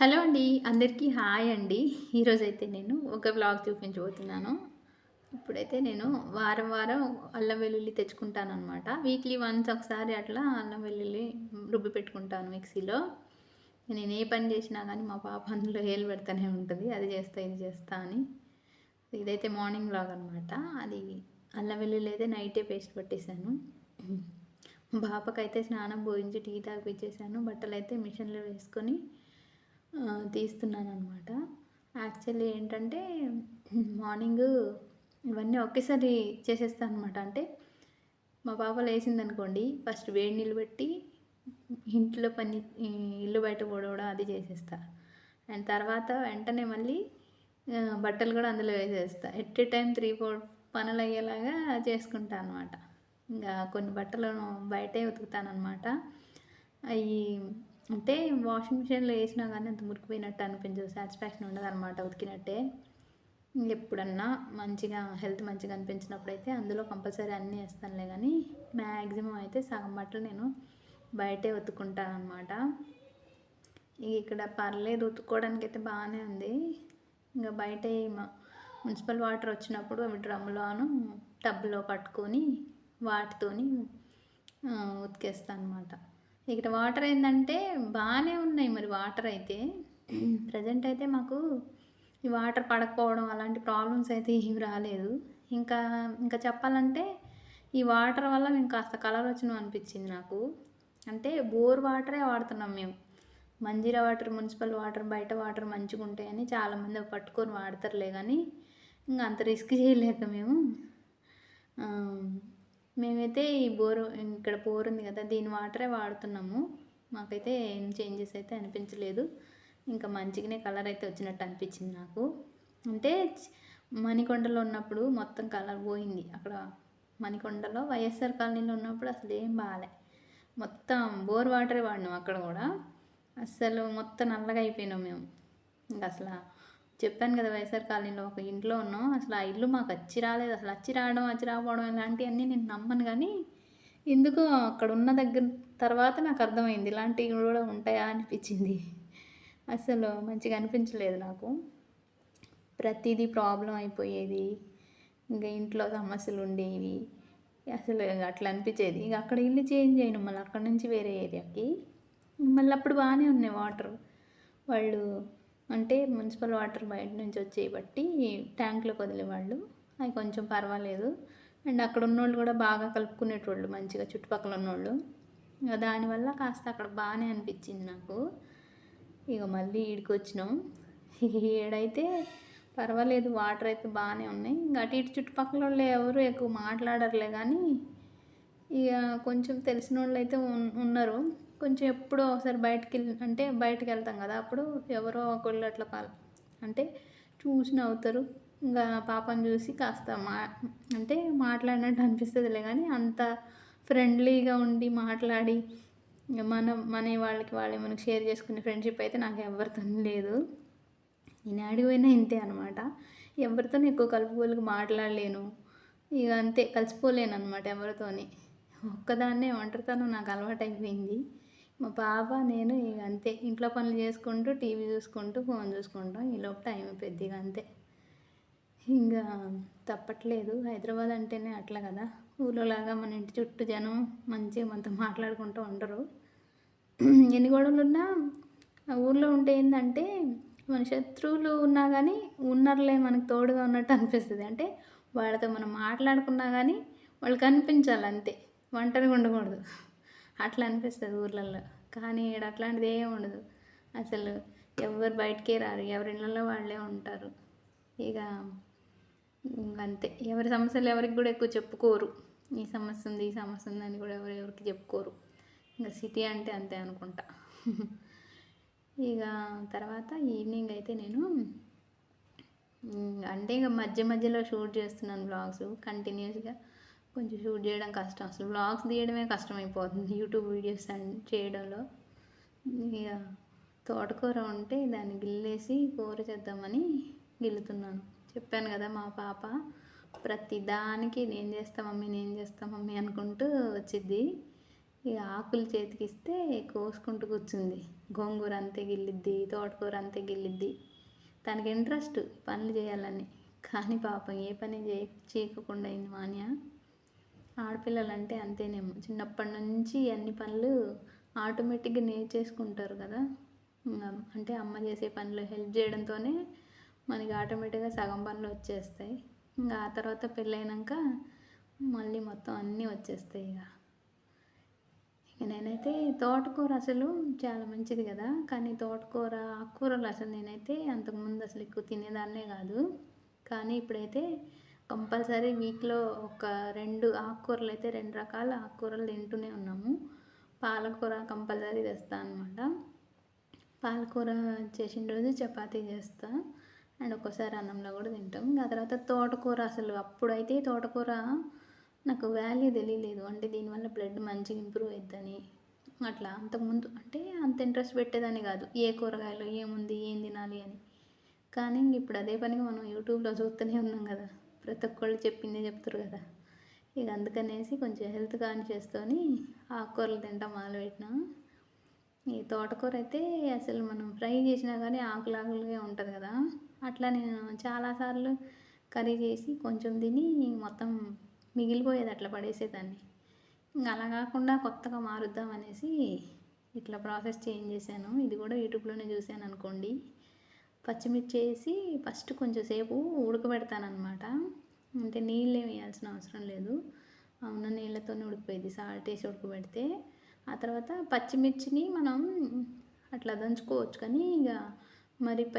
Hello అండి అందరికీ hi అండి. ఈరోజు అయితే నేను ఒక వ్లాగ్ చూపించబోతున్నాను. ఇప్పుడైతే నేను వారం వారం అల్లం వెల్లుల్లి తెచ్చుకుంటాను అనమాట వీక్లీ వన్స్ ఒకసారి అట్లా అల్లం వెల్లుల్లి రుబ్బి పెట్టుకుంటాను మిక్సీలో. నేను ఏ పని చేసినా కానీ మా పాప అందులో హేలు పెడతానే ఉంటుంది. అది చేస్తా ఇది చేస్తా అని. ఇదైతే మార్నింగ్ వ్లాగ్ అనమాట అది అల్లం వెల్లుల్లి అయితే నైటే పేస్ట్ పట్టేశాను. పాపకైతే స్నానం పోయించి టీ తాగిపించేసాను బట్టలు అయితే మిషన్లో వేసుకొని తీస్తున్నాను అనమాట యాక్చువల్లీ ఏంటంటే మార్నింగ్ ఇవన్నీ ఒకేసారి చేసేస్తాను అనమాట అంటే మా పాప లేచింది అనుకోండి ఫస్ట్ వేడి నీళ్ళు పెట్టి ఇంట్లో పని ఇల్లు బయట కూడా అది చేసేస్తా. అండ్ తర్వాత వెంటనే మళ్ళీ బట్టలు కూడా అందులో వేసేస్తా. At a time three four పనులు అయ్యేలాగా చేసుకుంటా అనమాట ఇంకా కొన్ని బట్టలను బయటే ఉతుకుతాను అనమాట అవి అంటే వాషింగ్ మిషన్లో వేసినా కానీ అంత మురికిపోయినట్టు అనిపించదు. సాటిస్ఫాక్షన్ ఉండదు అనమాట ఉతికినట్టే. ఎప్పుడన్నా మంచిగా హెల్త్ మంచిగా అనిపించినప్పుడు అయితే అందులో కంపల్సరీ అన్నీ వేస్తానులే కానీ మ్యాక్సిమం అయితే సగం బట్టలు నేను బయటే ఉతుకుంటాను అనమాట ఇక్కడ పర్లేదు ఉతుక్కోవడానికి అయితే బాగానే ఉంది. ఇంకా బయట మున్సిపల్ వాటర్ వచ్చినప్పుడు అవి డ్రమ్లోను టబ్లో పట్టుకొని వాటితోని ఉతికేస్తాను అనమాట ఇక్కడ వాటర్ ఏంటంటే బాగానే ఉన్నాయి మరి వాటర్ అయితే. ప్రజెంట్ అయితే మాకు ఈ వాటర్ పడకపోవడం అలాంటి ప్రాబ్లమ్స్ అయితే ఏమి రాలేదు. ఇంకా ఇంకా చెప్పాలంటే ఈ వాటర్ వల్ల మేము కాస్త కలర్ వచ్చిన అనిపించింది నాకు. అంటే బోర్ వాటరే వాడుతున్నాం మేము. మంజీరా వాటర్ మున్సిపల్ వాటర్ బయట వాటర్ మంచిగా ఉంటాయని చాలామంది అవి పట్టుకొని వాడతారులే కానీ ఇంకా అంత రిస్క్ చేయలేక మేము మేమైతే ఈ బోరు ఇక్కడ బోర్ ఉంది కదా దీని వాటరే వాడుతున్నాము. మాకైతే ఏం చేంజెస్ అయితే అనిపించలేదు. ఇంకా మంచిగానే కలర్ అయితే వచ్చినట్టు అనిపించింది నాకు. అంటే మణికొండలో ఉన్నప్పుడు మొత్తం కలర్ పోయింది. అక్కడ మణికొండలో వైఎస్ఆర్ కాలనీలో ఉన్నప్పుడు అసలు ఏం బాగాలే మొత్తం బోర్ వాటరే వాడినాం అక్కడ కూడా. అసలు మొత్తం నల్లగా అయిపోయినాం మేము. ఇంకా అసలు చెప్పాను కదా వైఎస్ఆర్ కాలనీలో ఒక ఇంట్లో ఉన్నాం. అసలు ఆ ఇల్లు మాకు వచ్చి రాలేదు. అసలు వచ్చి రావడం వచ్చి రాకపోవడం ఇలాంటివన్నీ నేను నమ్మను కానీ ఎందుకో అక్కడ ఉన్న దగ్గర తర్వాత నాకు అర్థమైంది. ఇలాంటివి కూడా ఉంటాయా అనిపించింది. అసలు మంచిగా అనిపించలేదు నాకు. ప్రతిదీ ప్రాబ్లం అయిపోయేది. ఇంకా ఇంట్లో సమస్యలు ఉండేవి. అసలు అట్లా అనిపించేది. ఇక అక్కడ ఇల్లు చేంజ్ చేయను మళ్ళీ అక్కడ నుంచి వేరే ఏరియాకి. మళ్ళీ అప్పుడు బాగానే ఉన్నాయి వాటర్. వాళ్ళు అంటే మున్సిపల్ వాటర్ బయట నుంచి వచ్చేయబట్టి ట్యాంక్లోకి వదిలేవాళ్ళు. అవి కొంచెం పర్వాలేదు. అండ్ అక్కడ ఉన్నోళ్ళు కూడా బాగా కలుపుకునేటోళ్ళు మంచిగా చుట్టుపక్కల ఉన్నోళ్ళు. దానివల్ల కాస్త అక్కడ బాగానే అనిపించింది నాకు. ఇక మళ్ళీ ఈడికి వచ్చినాం. ఈడైతే పర్వాలేదు వాటర్ అయితే బాగానే ఉన్నాయి. ఇంకా అటు ఇటు చుట్టుపక్కల వాళ్ళు ఎవరు ఎక్కువ మాట్లాడరులే కానీ ఇక కొంచెం తెలిసిన వాళ్ళు అయితే ఉన్- ఉన్నారు. కొంచెం ఎప్పుడో ఒకసారి బయటికి వెళ్ళి అంటే బయటకు వెళ్తాం కదా అప్పుడు ఎవరో ఒకళ్ళు అట్లా అంటే చూసి నవ్వుతారు. ఇంకా పాపను చూసి కాస్త మా అంటే మాట్లాడినట్టు అనిపిస్తుందిలే కానీ అంత ఫ్రెండ్లీగా ఉండి మాట్లాడి మన మనం మన వాళ్ళకి వాళ్ళు మనకు షేర్ చేసుకునే ఫ్రెండ్షిప్ అయితే నాకు ఎవరితో లేదు. నేను ఆడికి పోయినా ఇంతే అనమాట ఎవరితో ఎక్కువ కలుపుకోలేక మాట్లాడలేను. ఇక అంతే కలిసిపోలేను అనమాట ఎవరితోని. ఒక్కదాన్నే ఒంటరితనం నాకు అలవాటు అయిపోయింది మా పాప నేను ఇక అంతే. ఇంట్లో పనులు చేసుకుంటూ టీవీ చూసుకుంటూ ఫోన్ చూసుకుంటాం. ఈ లోపు టైం అయిపోద్ది ఇక అంతే. ఇంకా తప్పట్లేదు. హైదరాబాద్ అంటేనే అట్లా కదా. ఊళ్ళోలాగా మన ఇంటి చుట్టూ జనం మంచిగా మనతో మాట్లాడుకుంటూ ఉండరు. ఎన్ని గొడవలు ఉన్నా ఆ ఊళ్ళో ఉంటే ఏంటంటే మన శత్రువులు ఉన్నా కానీ ఉన్నర్లే మనకు తోడుగా ఉన్నట్టు అనిపిస్తుంది. అంటే వాళ్ళతో మనం మాట్లాడుకున్నా కానీ వాళ్ళు కనిపించాలి అంతే ఒంటరిగా ఉండకూడదు. అట్లా అనిపిస్తుంది ఊర్లలో కానీ ఈడ అట్లాంటిది ఏమి ఉండదు. అసలు ఎవరు బయటికే రారు. ఎవరిళ్ళలో వాళ్ళే ఉంటారు. ఇక ఇంక అంతే ఎవరి సమస్యలు ఎవరికి కూడా ఎక్కువ చెప్పుకోరు. ఈ సమస్య ఉంది ఈ సమస్య ఉంది అని కూడా ఎవరు ఎవరికి చెప్పుకోరు. ఇంకా సిటీ అంటే అంతే అనుకుంటా. ఇక తర్వాత ఈవినింగ్ అయితే నేను అంటే ఇక మధ్య మధ్యలో షూట్ చేస్తున్నాను బ్లాగ్స్. కంటిన్యూస్గా కొంచెం షూట్ చేయడం కష్టం. అసలు బ్లాగ్స్ తీయడమే కష్టమైపోతుంది. యూట్యూబ్ వీడియోస్ చేయడంలో. ఇక తోటకూర ఉంటే దాన్ని గిల్లేసి కూర చేద్దామని గిల్లుతున్నాను. చెప్పాను కదా మా పాప ప్రతి దానికి నేను చేస్తా మమ్మీ నేను చేస్తా మమ్మీ అనుకుంటూ వచ్చింది ఇక ఆకులు చేతికిస్తే కోసుకుంటూ కూర్చుంది. గోంగూర అంతే గిల్లిద్ది తోటకూర అంతే గిల్లిద్ది. తనకి ఇంట్రెస్ట్ పనులు చేయాలని. కానీ పాపం ఏ పని చేయ చేయకుండా అయింది మాన్య. ఆడపిల్లలు అంటే అంతేనేమో. చిన్నప్పటి నుంచి అన్ని పనులు ఆటోమేటిక్గా నేర్చేసుకుంటారు కదా. ఇంకా అంటే అమ్మ చేసే పనులు హెల్ప్ చేయడంతోనే మనకి ఆటోమేటిక్గా సగం పనులు వచ్చేస్తాయి. ఇంకా ఆ తర్వాత పెళ్ళైనాక మళ్ళీ మొత్తం అన్నీ వచ్చేస్తాయి ఇక ఇక నేనైతే తోటకూర అసలు చాలా మంచిది కదా. కానీ తోటకూర ఆకుకూరలు అసలు నేనైతే అంతకుముందు అసలు ఎక్కువ తినేదాన్నే కాదు. కానీ ఇప్పుడైతే కంపల్సరీ వీక్లో ఒక రెండు ఆకుకూరలు అయితే రెండు రకాల ఆకుకూరలు తింటూనే ఉన్నాము. పాలకూర కంపల్సరీ తెస్తా అనమాట పాలకూర చేసిన రోజు చపాతీ చేస్తా. అండ్ ఒక్కోసారి అన్నంలో కూడా తింటాం. ఆ తర్వాత తోటకూర అసలు అప్పుడైతే తోటకూర నాకు వాల్యూ తెలియలేదు. అంటే దీనివల్ల బ్లడ్ మంచిగా ఇంప్రూవ్ అవుతుందని అట్లా అంతకుముందు అంటే అంత ఇంట్రెస్ట్ పెట్టేదాన్ని కాదు. ఏ కూరగాయలు ఏముంది ఏం తినాలి అని. కానీ ఇప్పుడు అదే పనిగా మనం యూట్యూబ్లో చూస్తూనే ఉన్నాం కదా. ప్రతి ఒక్కళ్ళు చెప్పిందే చెప్తారు కదా. ఇక అందుకనేసి కొంచెం హెల్త్ కాన్షియస్తోని ఆకుకూరలు తింటాం మొదలుపెట్టినాం. ఈ తోటకూర అయితే అసలు మనం ఫ్రై చేసినా కానీ ఆకులాకులుగా ఉంటుంది కదా. అట్లా నేను చాలాసార్లు కర్రీ చేసి కొంచెం తిని మొత్తం మిగిలిపోయేది అట్లా పడేసేదాన్ని. ఇంకా అలా కాకుండా కొత్తగా మారుద్దాం అనేసి ఇట్లా ప్రాసెస్ చేంజ్ చేశాను. ఇది కూడా యూట్యూబ్లోనే చూశాను అనుకోండి. పచ్చిమిర్చి వేసి ఫస్ట్ కొంచెం సేపు ఉడకబెడతానమాట అంటే నీళ్ళు ఏమి వేయాల్సిన అవసరం లేదు. ఉన్న నీళ్ళతోనే ఉడికిపోయింది సాల్ట్ వేసి ఉడకబెడితే. ఆ తర్వాత పచ్చిమిర్చిని మనం అట్లా దంచుకోవచ్చు కానీ ఇక మరి ప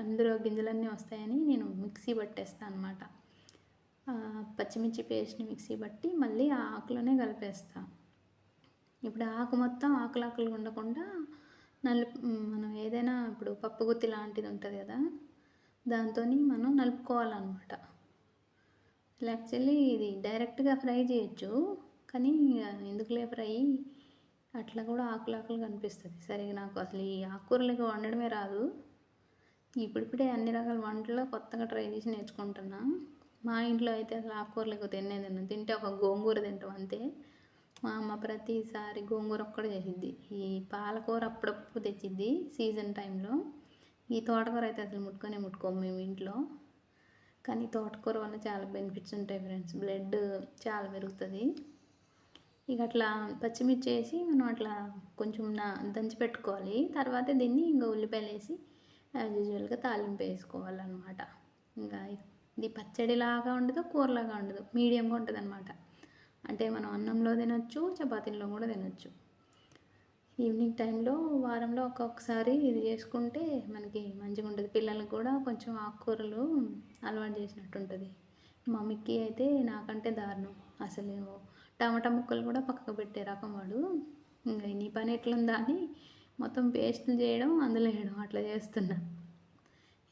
అందులో గింజలన్నీ వస్తాయని నేను మిక్సీ పట్టేస్తాను అనమాట పచ్చిమిర్చి పేస్ట్ని మిక్సీ పట్టి మళ్ళీ ఆ ఆకులోనే కలిపేస్తాను ఇప్పుడు ఆకు మొత్తం ఆకులాకులు ఉండకుండా నలుపు మనం ఏదైనా ఇప్పుడు పప్పు గుత్తి లాంటిది ఉంటుంది కదా దాంతో మనం నలుపుకోవాలన్నమాట. యాక్చువల్లీ ఇది డైరెక్ట్గా ఫ్రై చేయొచ్చు కానీ ఎందుకులే ఫ్రై? అట్లా కూడా ఆకులు ఆకులు కనిపిస్తుంది సరే నాకు అసలు ఈ ఆకుకూరలకు వండడమే రాదు. ఇప్పుడిప్పుడే అన్ని రకాల వంటలు కొత్తగా ట్రై చేసి నేర్చుకుంటున్నా. మా ఇంట్లో అయితే అసలు ఆకుకూరలు ఎక్కువ తినే తిన్నాను తింటే ఒక గోంగూర తింటాం అంతే. మా అమ్మ ప్రతిసారి గోంగూర ఒక్కడే చేసిద్ది. ఈ పాలకూర అప్పుడప్పుడు తెచ్చిద్ది సీజన్ టైంలో. ఈ తోటకూర అయితే అసలు ముట్టుకొని ముట్టుకోము మేము ఇంట్లో. కానీ తోటకూర వల్ల చాలా బెనిఫిట్స్ ఉంటాయి ఫ్రెండ్స్. బ్లడ్ చాలా పెరుగుతుంది. ఇక అట్లా పచ్చిమిర్చి వేసి మనం అట్లా కొంచెం నా దంచి పెట్టుకోవాలి. తర్వాత దీన్ని ఇంకా ఉల్లిపాయలు వేసి యాజ్ యూజువల్గా తాలింపు వేసుకోవాలన్నమాట. ఇంకా ఇది పచ్చడిలాగా ఉండదు కూరలాగా ఉండదు. మీడియంగా ఉంటుంది అనమాట అంటే మనం అన్నంలో తినొచ్చు చపాతీల్లో కూడా తినొచ్చు. ఈవినింగ్ టైంలో వారంలో ఒక్కొక్కసారి ఇది చేసుకుంటే మనకి మంచిగా ఉంటుంది. పిల్లలకు కూడా కొంచెం ఆకుకూరలు అలవాటు చేసినట్టు ఉంటుంది మమ్మీకి అయితే నాకంటే దారుణం. అసలు టమాటా ముక్కలు కూడా పక్కకు పెట్టే రకం వాడు. ఇంకా నీ పని ఎట్లుందా అని మొత్తం పేస్ట్లు చేయడం అందులో వేయడం అట్లా చేస్తున్నా.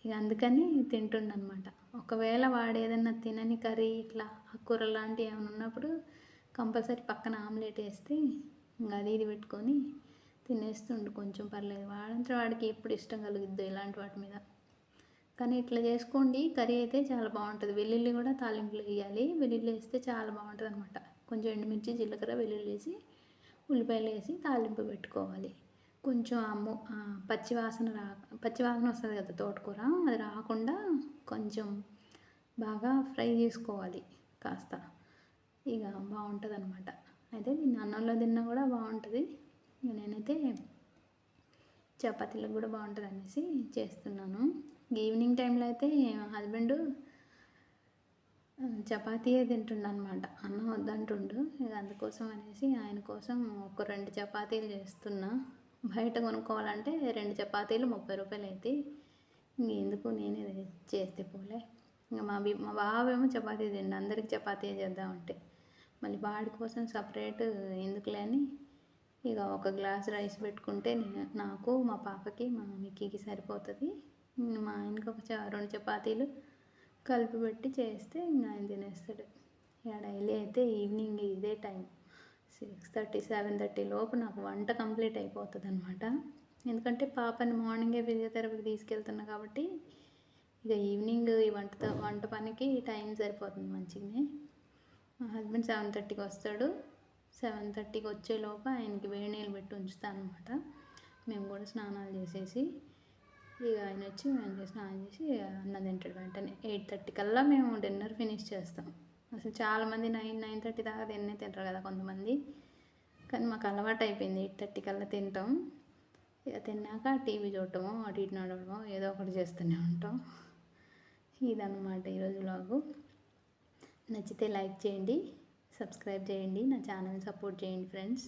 ఇక అందుకని తింటుండనమాట. ఒకవేళ వాడు ఏదన్నా తినని కర్రీ ఇట్లా ఆకుకూర లాంటివి ఏమైనా ఉన్నప్పుడు కంపల్సరీ పక్కన ఆమ్లెట్ వేస్తే ఇంకా అది ఇది పెట్టుకొని తినేస్తుండు కొంచెం పర్లేదు. వాడంతా వాడికి ఎప్పుడు ఇష్టం కలుగుద్దు ఇలాంటి వాటి మీద. కానీ ఇట్లా చేసుకోండి. కర్రీ అయితే చాలా బాగుంటుంది. వెల్లుల్లి కూడా తాలింపులు వేయాలి. వెల్లుల్లి వేస్తే చాలా బాగుంటుంది అనమాట కొంచెం ఎండుమిర్చి జీలకర్ర వెల్లుల్లి వేసి ఉల్లిపాయలు వేసి తాలింపు పెట్టుకోవాలి. కొంచెం అమ్ము పచ్చివాసన రా పచ్చివాసన వస్తుంది కదా తోటకూర. అది రాకుండా కొంచెం బాగా ఫ్రై చేసుకోవాలి కాస్త. ఇక బాగుంటుంది అనమాట అయితే దీన్ని అన్నంలో తిన్నా కూడా బాగుంటుంది. నేనైతే చపాతీలకు కూడా బాగుంటుంది అనేసి చేస్తున్నాను ఈవినింగ్ టైంలో అయితే మా హస్బెండ్ చపాతీయే తింటుండ అనమాట అన్నం వద్దంటుండు. ఇక అందుకోసం అనేసి ఆయన కోసం ఒక రెండు చపాతీలు చేస్తున్నా. బయట కొనుక్కోవాలంటే రెండు చపాతీలు ముప్పై రూపాయలు అయితే ఎందుకు నేనే చేస్తే పోలే. ఇంకా మా బి మా బాబేమో చపాతీ తిండి. అందరికి చపాతీ చేద్దామంటే. మళ్ళీ వాడి కోసం సపరేట్ ఎందుకులే అని ఇక ఒక గ్లాస్ రైస్ పెట్టుకుంటే నాకు మా పాపకి మా మిక్కీకి సరిపోతుంది. మా ఆయనకి ఒక రెండు చపాతీలు కలిపి పెట్టి చేస్తే ఇంకా ఆయన తినేస్తాడు. ఇక డైలీ అయితే ఈవినింగ్ ఇదే time. Six thirty seven thirty లోపు నాకు వంట కంప్లీట్ అయిపోతుంది అనమాట ఎందుకంటే పాపని మార్నింగే ఫిజియోథెరపీకి తీసుకెళ్తున్నా కాబట్టి ఇక ఈవినింగ్ ఈ వంట వంట పనికి టైం సరిపోతుంది మంచిగానే. మా హస్బెండ్ సెవెన్ థర్టీకి వస్తాడు. సెవెన్ థర్టీకి వచ్చేలోపు ఆయనకి వేడి నీళ్ళు పెట్టి ఉంచుతాను అనమాట మేము కూడా స్నానాలు చేసేసి ఇక ఆయన వచ్చి మేము స్నానం చేసి అన్నం తింటాడు వెంటనే. ఎయిట్ థర్టీ కల్లా మేము డిన్నర్ ఫినిష్ చేస్తాం. అసలు చాలామంది నైన్ నైన్ థర్టీ దాకా తిన్నే తింటారు కదా కొంతమంది. కానీ మాకు అలవాటు అయిపోయింది ఎయిట్ థర్టీ కల్లా తింటాం. ఇక తిన్నాక టీవీ చూడటము అటు ఇటు నడవడము ఏదో ఒకటి చేస్తూనే ఉంటాం. ఇదన్నమాట ఈరోజు లాగు నచ్చితే లైక్ చేయండి సబ్స్క్రైబ్ చేయండి నా ఛానల్ సపోర్ట్ చేయండి ఫ్రెండ్స్.